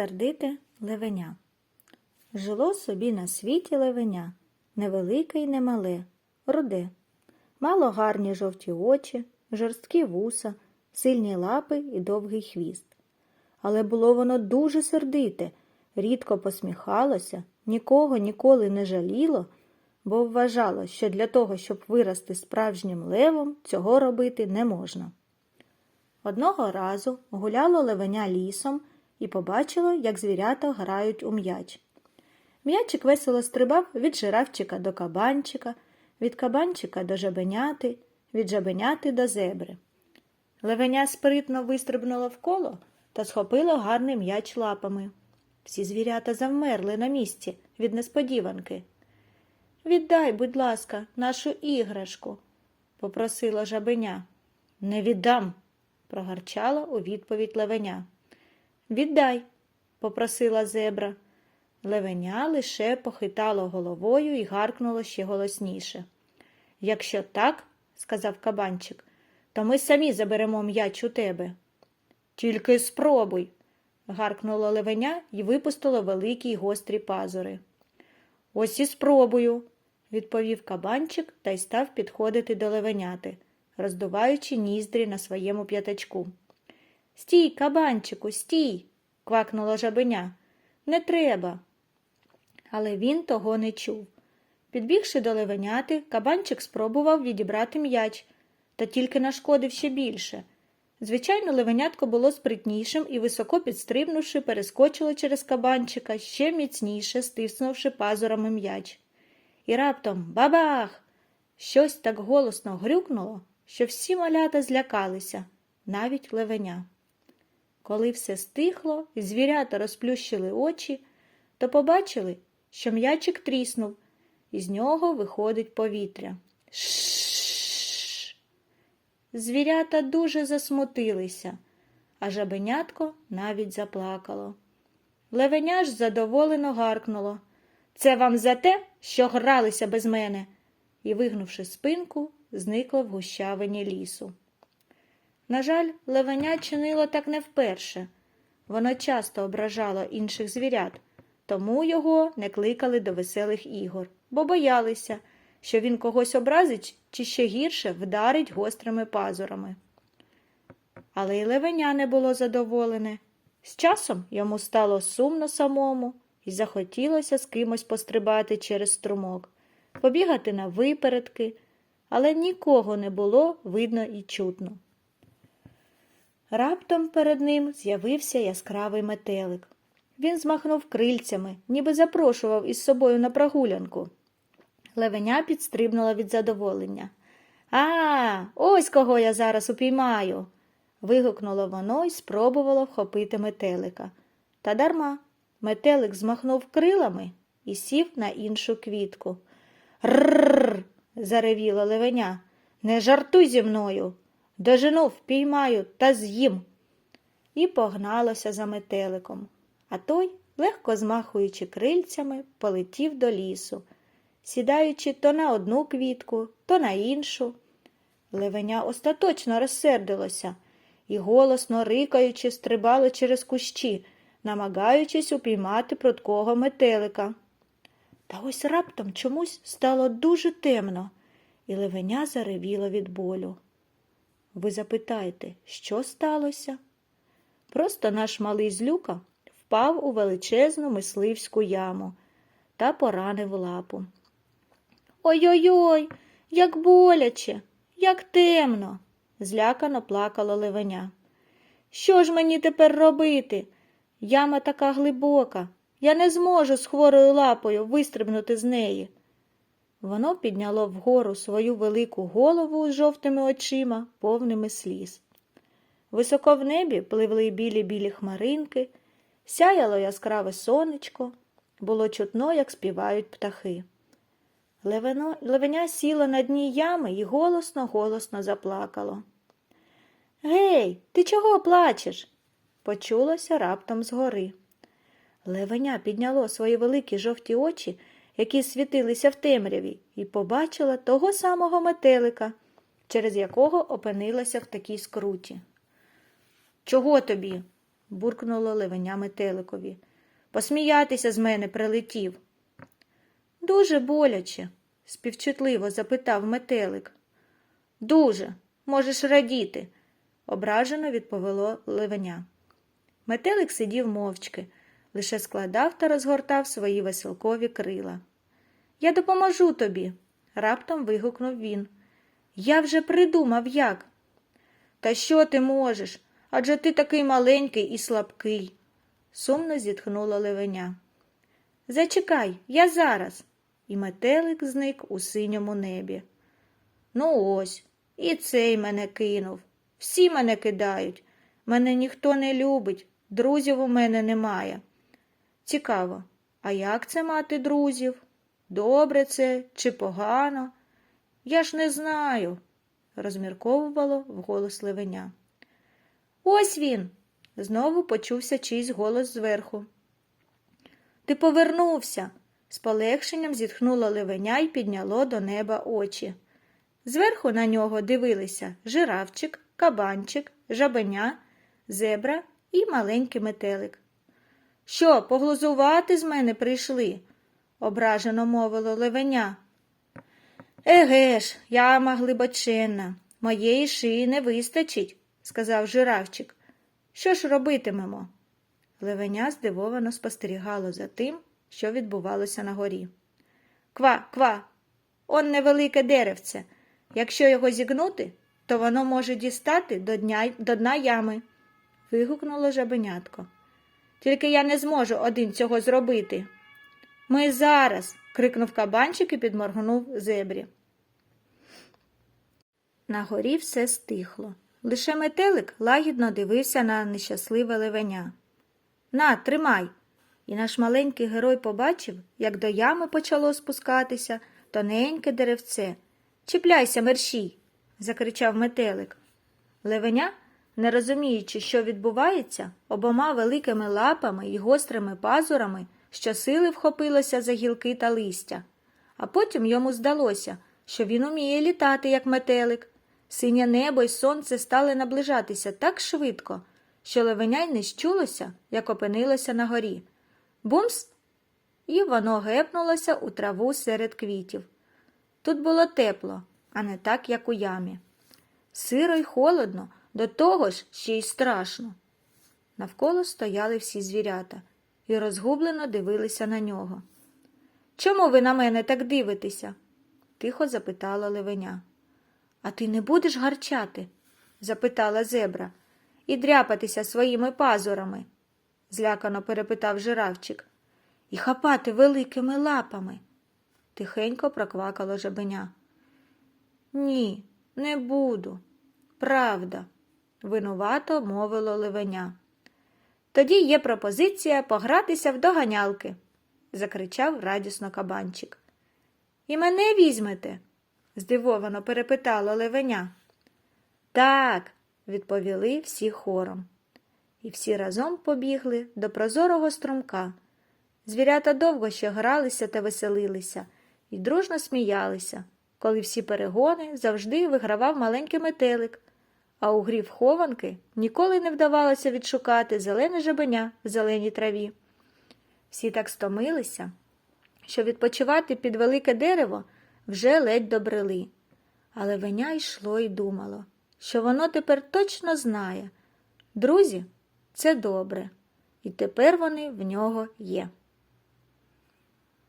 Сердите левеня. Жило собі на світі левеня, невелике й немале, руде. Мало гарні жовті очі, жорсткі вуса, сильні лапи і довгий хвіст. Але було воно дуже сердите, рідко посміхалося, нікого ніколи не жаліло, бо вважало, що для того, щоб вирости справжнім левом, цього робити не можна. Одного разу гуляло левеня лісом і побачило, як звірята грають у м'яч. М'ячик весело стрибав від жирафчика до кабанчика, від кабанчика до жабеняти, від жабеняти до зебри. Левеня спритно вистрибнуло в коло та схопило гарний м'яч лапами. Всі звірята завмерли на місці від несподіванки. Віддай, будь ласка, нашу іграшку, попросила жабеня. Не віддам, прогарчала у відповідь левеня. Віддай, попросила зебра. Левеня лише похитало головою і гаркнуло ще голосніше. Якщо так, сказав кабанчик, то ми самі заберемо м'яч у тебе. Тільки спробуй, гаркнуло левеня і випустило великі й гострі пазури. Ось і спробую, відповів кабанчик та й став підходити до левеняти, роздуваючи ніздрі на своєму п'ятачку. Стій, кабанчику, стій, квакнула жабеня. Не треба. Але він того не чув. Підбігши до левеняти, кабанчик спробував відібрати м'яч, та тільки нашкодив ще більше. Звичайно, левенятко було спритнішим і, високо підстрибнувши, перескочило через кабанчика, ще міцніше стиснувши пазурами м'яч. І раптом бабах! Щось так голосно грюкнуло, що всі малята злякалися, навіть левеня. Коли все стихло і звірята розплющили очі, то побачили, що м'ячик тріснув, і з нього виходить повітря. Шш. Звірята дуже засмутилися, а жабенятко навіть заплакало. Левеня ж задоволено гаркнуло. Це вам за те, що гралися без мене, і, вигнувши спинку, зникло в гущавині лісу. На жаль, левеня чинило так не вперше. Воно часто ображало інших звірят, тому його не кликали до веселих ігор, бо боялися, що він когось образить чи ще гірше вдарить гострими пазурами. Але й левеня не було задоволене. З часом йому стало сумно самому і захотілося з кимось пострибати через струмок, побігати на випередки, але нікого не було видно і чутно. Раптом перед ним з'явився яскравий метелик. Він змахнув крильцями, ніби запрошував із собою на прогулянку. Левеня підстрибнула від задоволення. А, ось кого я зараз упіймаю. вигукнуло воно і спробувало вхопити метелика. Та дарма. Метелик змахнув крилами і сів на іншу квітку. Рррр. заревіло левеня. Не жартуй зі мною. Дожену, впіймаю та з'їм. І погналося за метеликом. А той, легко змахуючи крильцями, полетів до лісу, сідаючи то на одну квітку, то на іншу. Левеня остаточно розсердилося і, голосно рикаючи, стрибало через кущі, намагаючись упіймати пруткого метелика. Та ось раптом чомусь стало дуже темно, і левеня заревіло від болю. Ви запитаєте, що сталося? Просто наш малий злюка впав у величезну мисливську яму та поранив лапу. Ой-ой-ой, як боляче, як темно, злякано плакало левеня. Що ж мені тепер робити? Яма така глибока, я не зможу з хворою лапою вистрибнути з неї. Воно підняло вгору свою велику голову з жовтими очима, повними сліз. Високо в небі пливли білі білі хмаринки, сяяло яскраве сонечко, було чутно, як співають птахи. Левено, левеня сіло на дні ями і голосно голосно заплакало. Гей, ти чого плачеш? почулося раптом згори. Левеня підняло свої великі жовті очі які світилися в темряві, і побачила того самого метелика, через якого опинилася в такій скруті. Чого тобі? буркнуло левеня метеликові. Посміятися з мене прилетів. Дуже боляче, співчутливо запитав метелик. Дуже, можеш радіти, ображено відповіло левеня. Метелик сидів мовчки, лише складав та розгортав свої веселкові крила. Я допоможу тобі, раптом вигукнув він. Я вже придумав як. Та що ти можеш? Адже ти такий маленький і слабкий, сумно зітхнула левеня. Зачекай, я зараз. І метелик зник у синьому небі. Ну ось, і цей мене кинув. Всі мене кидають. Мене ніхто не любить, друзів у мене немає. Цікаво, а як це мати друзів? Добре це чи погано? Я ж не знаю, розмірковувало вголос левеня. Ось він. Знову почувся чийсь голос зверху. Ти повернувся, з полегшенням зітхнуло левеня і підняло до неба очі. Зверху на нього дивилися жирафчик, кабанчик, жабеня, зебра і маленький метелик. Що, поглузувати з мене прийшли? Ображено мовило левеня. Еге ж, яма глибоченна, моєї шиї не вистачить, сказав жирафчик. Що ж робитимемо? Левеня здивовано спостерігало за тим, що відбувалося на горі. Ква, ква, он невелике деревце. Якщо його зігнути, то воно може дістати до, дня, до дна ями, вигукнуло жабенятко. Тільки я не зможу один цього зробити. Ми зараз. крикнув кабанчик і підморгнув зебрі. На горі все стихло. Лише метелик лагідно дивився на нещасливе левеня. На, тримай. І наш маленький герой побачив, як до ями почало спускатися тоненьке деревце. Чіпляйся, мерщій. закричав метелик. Левеня, не розуміючи, що відбувається, обома великими лапами і гострими пазурами щосили вхопилося за гілки та листя. А потім йому здалося, що він уміє літати, як метелик. Синє небо й сонце стали наближатися так швидко, що левеня й не щулося, як опинилося на горі. Бумс! І воно гепнулося у траву серед квітів. Тут було тепло, а не так, як у ямі. Сиро й холодно, до того ж ще й страшно. Навколо стояли всі звірята і розгублено дивилися на нього. Чому ви на мене так дивитеся? тихо запитала левеня. А ти не будеш гарчати? запитала зебра, і дряпатися своїми пазурами, злякано перепитав жиравчик, і хапати великими лапами. Тихенько проквакало жабеня. Ні, не буду. Правда, винувато мовило левеня. Тоді є пропозиція погратися в доганялки, закричав радісно кабанчик. І мене візьмете? здивовано перепитало левеня. Так, відповіли всі хором. І всі разом побігли до прозорого струмка. Звірята довго ще гралися та веселилися і дружно сміялися, коли всі перегони завжди вигравав маленький метелик, а у грі в хованки ніколи не вдавалося відшукати зелене жабеня в зеленій траві. Всі так стомилися, що відпочивати під велике дерево вже ледь добрели. Але веня йшло і думало, що воно тепер точно знає. Друзі, це добре, і тепер вони в нього є.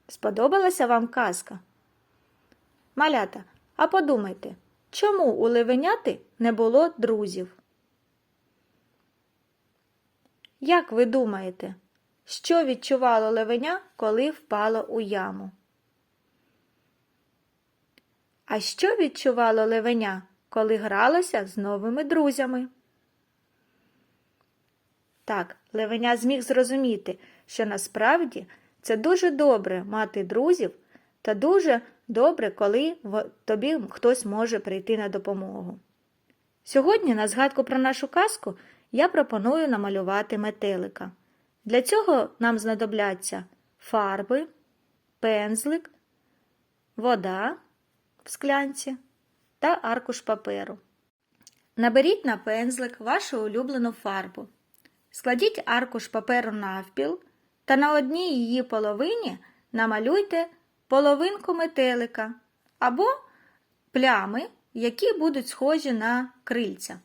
Сподобалася вам казка? Малята, а подумайте, чому у левеняти не було друзів? Як ви думаєте, що відчувало левеня, коли впало у яму? А що відчувало левеня, коли гралося з новими друзями? Так, левеня зміг зрозуміти, що насправді це дуже добре мати друзів та дуже добре, коли тобі хтось може прийти на допомогу. Сьогодні, на згадку про нашу казку, я пропоную намалювати метелика. Для цього нам знадобляться фарби, пензлик, вода в склянці та аркуш паперу. Наберіть на пензлик вашу улюблену фарбу. Складіть аркуш паперу навпіл та на одній її половині намалюйте половинку метелика або плями, які будуть схожі на крильця.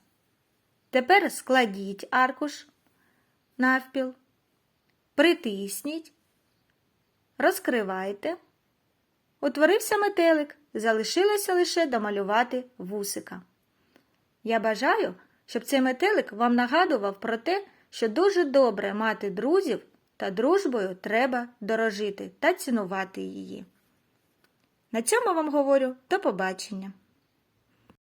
Тепер складіть аркуш навпіл, притисніть, розкривайте. Утворився метелик, залишилося лише домалювати вусика. Я бажаю, щоб цей метелик вам нагадував про те, що дуже добре мати друзів та дружбою треба дорожити та цінувати її. На цьому вам говорю до побачення.